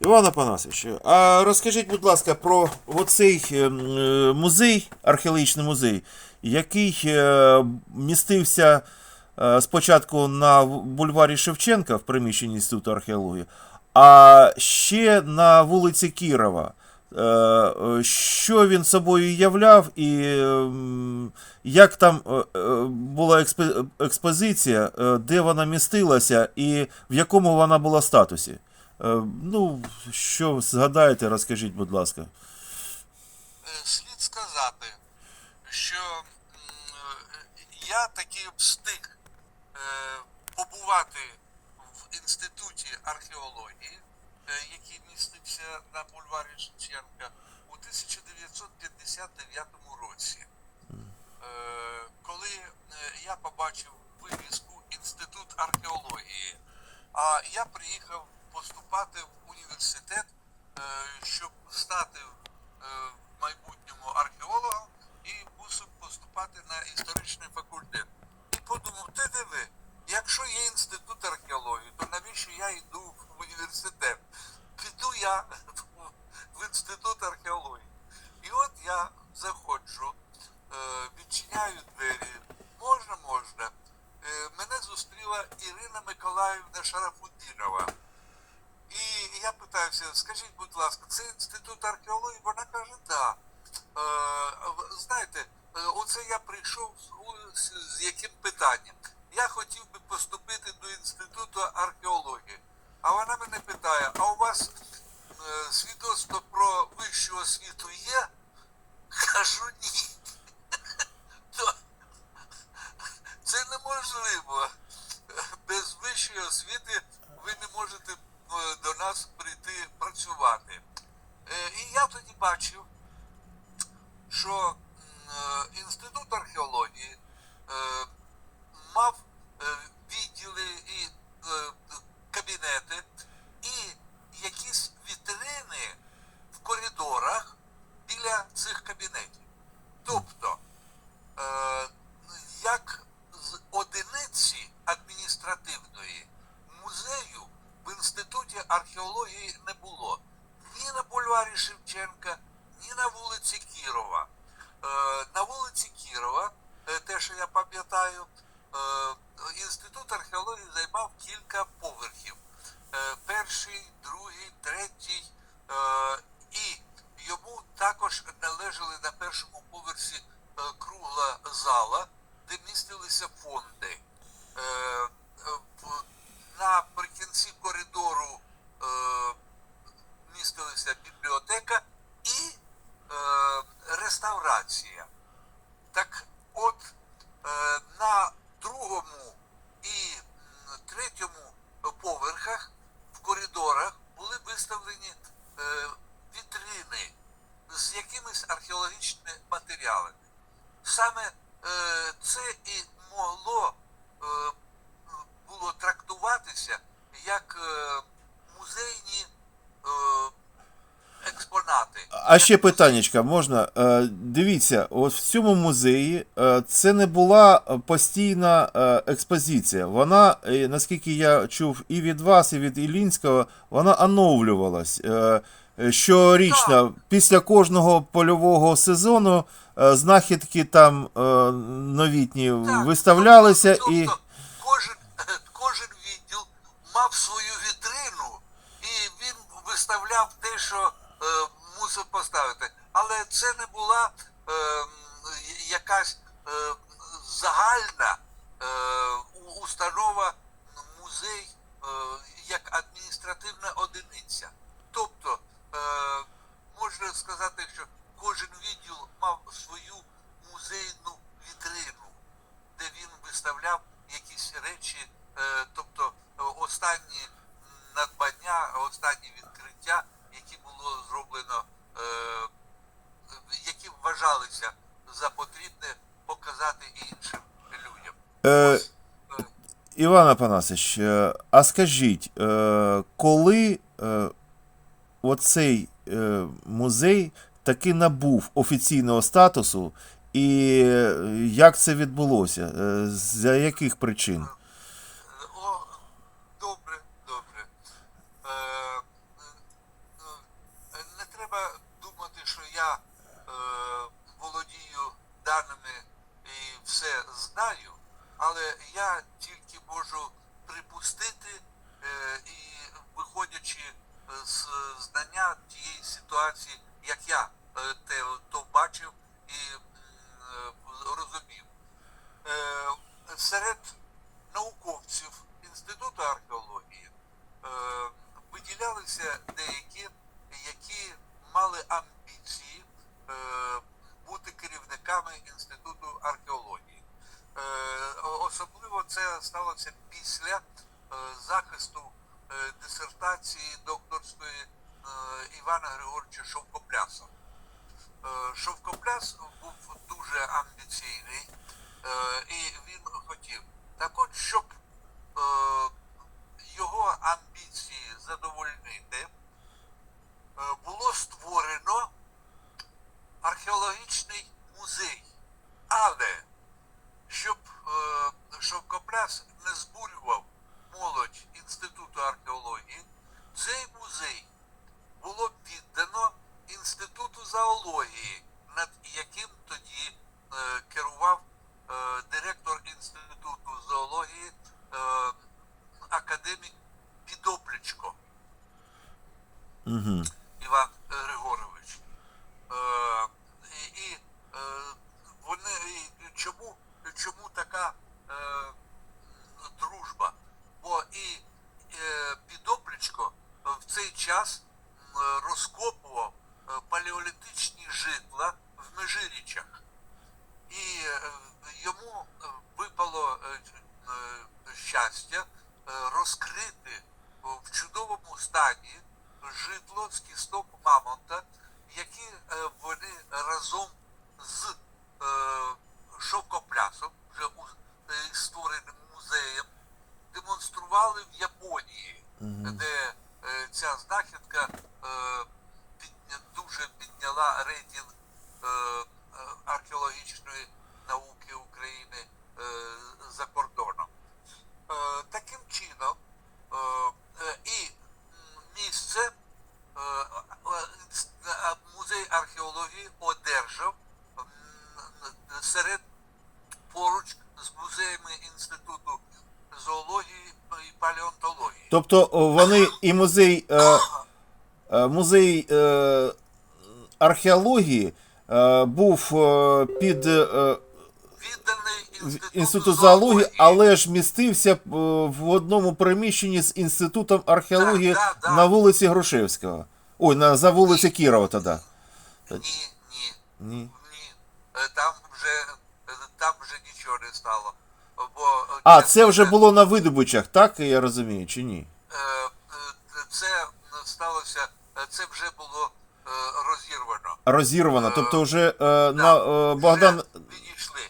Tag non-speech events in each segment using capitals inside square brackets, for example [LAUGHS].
Іван Апанасович, а розкажіть, будь ласка, про оцей е, м, е, музей, археологічний музей, який е, містився е, спочатку на бульварі Шевченка в приміщенні Інституту археології, а ще на вулиці Кірова. Е, е, Що він собою являв, і е, як там е, е, була експозиція, е, де вона містилася, і в якому вона була статусі? Е, Ну, що згадаєте, розкажіть, будь ласка. Е, слід сказати, що е, я таки встиг побувати в інституті археології, який містився на бульварі Шевченка у 1959 році. Коли я побачив вивіску Інститут археології, а я приїхав поступати в університет, е, щоб стати е, в майбутньому археологом і мусив поступати на історичний факультет. І подумав, ти диви, якщо є інститут археології, то навіщо я йду в університет? Піду я в- інститут археології. І от я заходжу, е, відчиняю двері. Можна, можна. Мене зустріла Ірина Миколаївна Шарафуддінова. Я питаюся, скажіть, будь ласка, це інститут археології? Вона каже, так. Да. Е, знаєте, е, оце я прийшов з- яким питанням. Я хотів би поступити до інституту археології. А вона мене питає: а у вас свідоцтво про вищу освіту є? Кажу ні. [LAUGHS] Це неможливо. Без вищої освіти ви не можете до нас прийти працювати. Е, І я тоді бачив, що е, інститут археології е, мав е, відділи і е, кабінети, і якісь вітрини в коридорах біля цих кабінетів. Тобто, е, як з одиниці адміністративної музею в інституті археології не було ні на бульварі Шевченка, ні на вулиці Кірова. Е, на вулиці Кірова, е, те, що я пам'ятаю, е, інститут археології займав кілька поверхів. Е, перший, другий, третій. Е, і йому також належали на першому поверсі е, кругла зала, де містилися фонди. Е, е, в- Наприкінці коридору е, містилася бібліотека і е, реставрація. Так от е, на другому і м, третьому поверхах в коридорах були виставлені е, вітрини з якимись археологічними матеріалами. Саме е, це і могло е, було трактуватися як е, музейні е, експонати. А ще питаннячка, можна? Е, Дивіться, от в цьому музеї е, це не була постійна е, експозиція. Вона, наскільки я чув і від вас, і від Ілінського, вона оновлювалась. Щорічно, після кожного польового сезону знахідки там новітні виставлялися тобто, і. кожен, [CLEARS THROAT] кожен відділ мав свою вітрину, і він виставляв те, що мусив поставити. Але це не була е, якась е, загальна е, установа, музей е, як адміністративна одиниця. Тобто, е, можна сказати, що кожен відділ мав свою музейну вітрину де він виставляв якісь речі, е, тобто е, останні надбання, останні відкриття, які було зроблено, е, які вважалися за потрібне показати іншим людям. Е, Іван Апанасич, е, а скажіть, е, коли е, оцей е, музей таки набув офіційного статусу, і е, як це відбулося? Е, За яких причин? Інституту археології. Е, особливо це сталося після е, захисту е, дисертації докторської Івана Григоровича Шовкопляса. Шовкопляс був дуже амбіційний, і він хотів. Так от, щоб його амбіції задовольнити, е, було створено археологічний музей. Але щоб е, Шовкопляс не збурював молодь Інституту археології, цей музей було віддано Інституту зоології, над яким тоді е, керував е, директор Інституту зоології е, академік Підоплічко Угу. Іван Григорович. Е, і, е, вони і чому, чому така е, дружба? Бо і е, Підоплічко в цей час розкопував е, палеолітичні житла в Межирічах. І е, йому е, випало щастя розкрити в чудовому стані житло з кісток мамонта, які е, вони разом з е, шовкоплясом, вже у- е, створеним музеєм, демонстрували в Японії, де ця знахідка дуже підняла рейтинг археологічної науки України за кордоном. Таким чином, і місце е, е, е, музей археології одержав серед поруч з музеями Інституту зоології і палеонтології. Тобто вони і музей, музей археології був під Інституту, інститут зоології, але ж містився е, в одному приміщенні з інститутом археології Так, да, да. на вулиці Грушевського. Ой, на за вулиці Кірова тоді. Ні, ні, Ні. ні. Е, Там вже, е, там вже нічого не стало. Бо, А, це вже було на видобичах, так я розумію, чи ні? Це сталося, це вже було розірвано. Розірвано. Тобто вже е, на е, Богдан. Вже відійшли.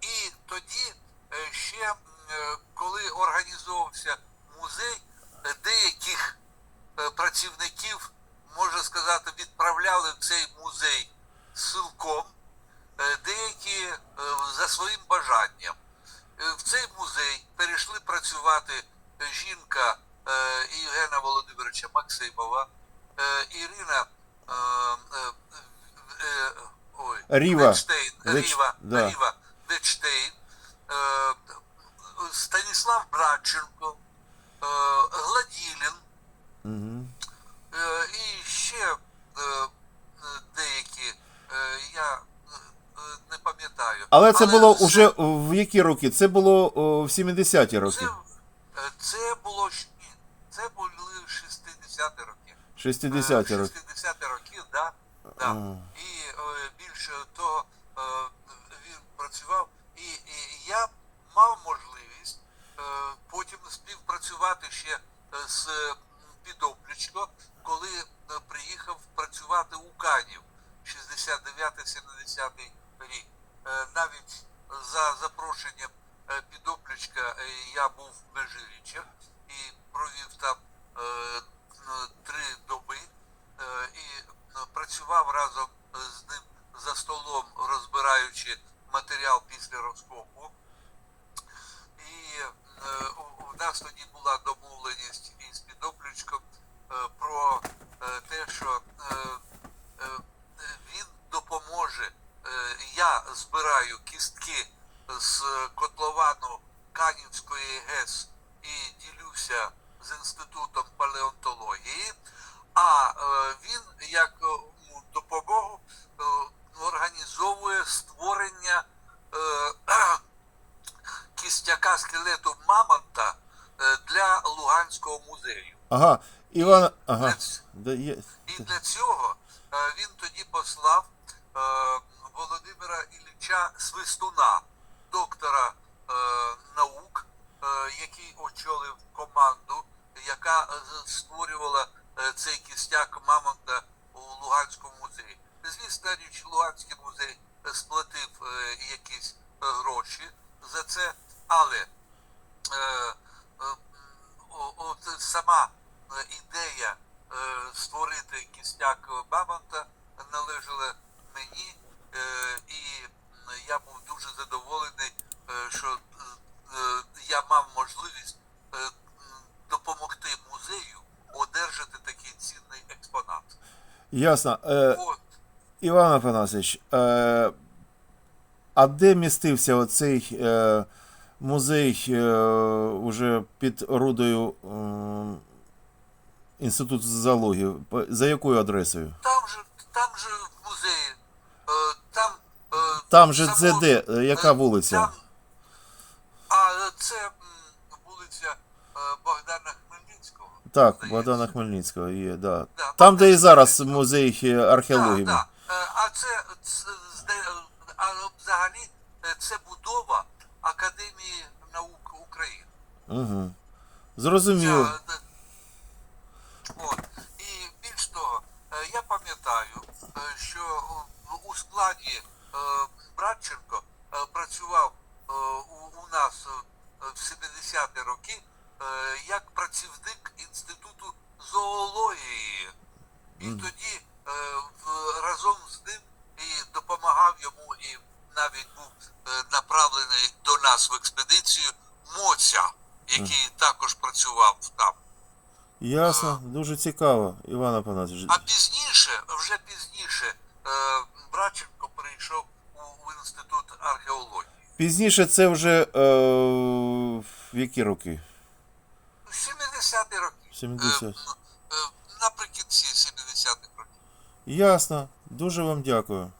І тоді е, ще, м, е, коли організовувався музей, е, деяких е, працівників, можна сказати, відправляли в цей музей силком, е, деякі за своїм бажанням. В цей музей перейшли працювати жінка Євгена Володимировича Максимова, Ірина ой, Ріва. Ріва, да. Ріва Ветштейн, е, Станіслав Брадченко, е, Гладілін, Угу. Е, І ще е, е, деякі, е, я е, е, не пам'ятаю. Але це було це- уже в які роки? Це було о, в 70-ті роки. Це, е, це було ні, це були 60-ті роки. 60-ті роки. 60-ті роки, да. да. І е, більше того, е, він працював, і, і я мав можливість е, потім співпрацювати ще е, з Підоплічко, коли е, приїхав працювати у Канів 69-70 рік. Е, навіть за запрошенням е, Підоплічка е, я був в Межиріччях і провів там е, три доби і працював разом з ним за столом, розбираючи матеріал після розкопу. І у- нас тоді була домовленість із Підоплічком про те, що е, е, він допоможе. Е, я збираю кістки з котловану Канівської ГЕС і ділюся з інститутом палеонтології. А е, він як е, допомогу е, організовує створення кістяка скелету мамонта для Луганського музею. Ага. Іван. Ага. І для цього він тоді послав Володимира Ілліча Свистуна, доктора е, наук, е, який очолив команду, яка е, створювала е, цей кістяк Мамонта у Луганському музеї. Звісно річ, Луганський музей е, сплатив е, якісь е, гроші за це, але е, е, от сама е, ідея е, створити кістяк Бабанта належала мені, і я був дуже задоволений, е, що е, е, я мав можливість е, допомогти музею одержати такий цінний експонат. Ясно. Е, От. Іван Афанасович, е, а де містився оцей е, музей е, уже під орудою е, Інституту зоології? За якою адресою? Там же, там же в музеї, е, там, е, Там же це де? Е, Яка вулиця? А це вулиця е, Богдана Хмельницького. Так. Богдана Хмельницького є, да. Там, де і зараз музей е, археології. Е, А це, а взагалі це будова Академії наук України. Угу. Зрозуміло. От. І більш того, я пам'ятаю, що у складі е, Братченко е, працював е, у, нас е, в 70-ті роки е, як працівник Інституту зоології. І тоді е, в- разом з ним і допомагав йому, і навіть був е, направлений до нас в експедицію Моця, який також працював там. Ясно, дуже цікаво, Іван Афанасович. А пізніше, вже пізніше, е, Братченко перейшов у, в інститут археології. Пізніше це вже е, в які роки? 70-ті роки. 70. Е, е, наприкінці 70-х років. Ясно. Дуже вам дякую.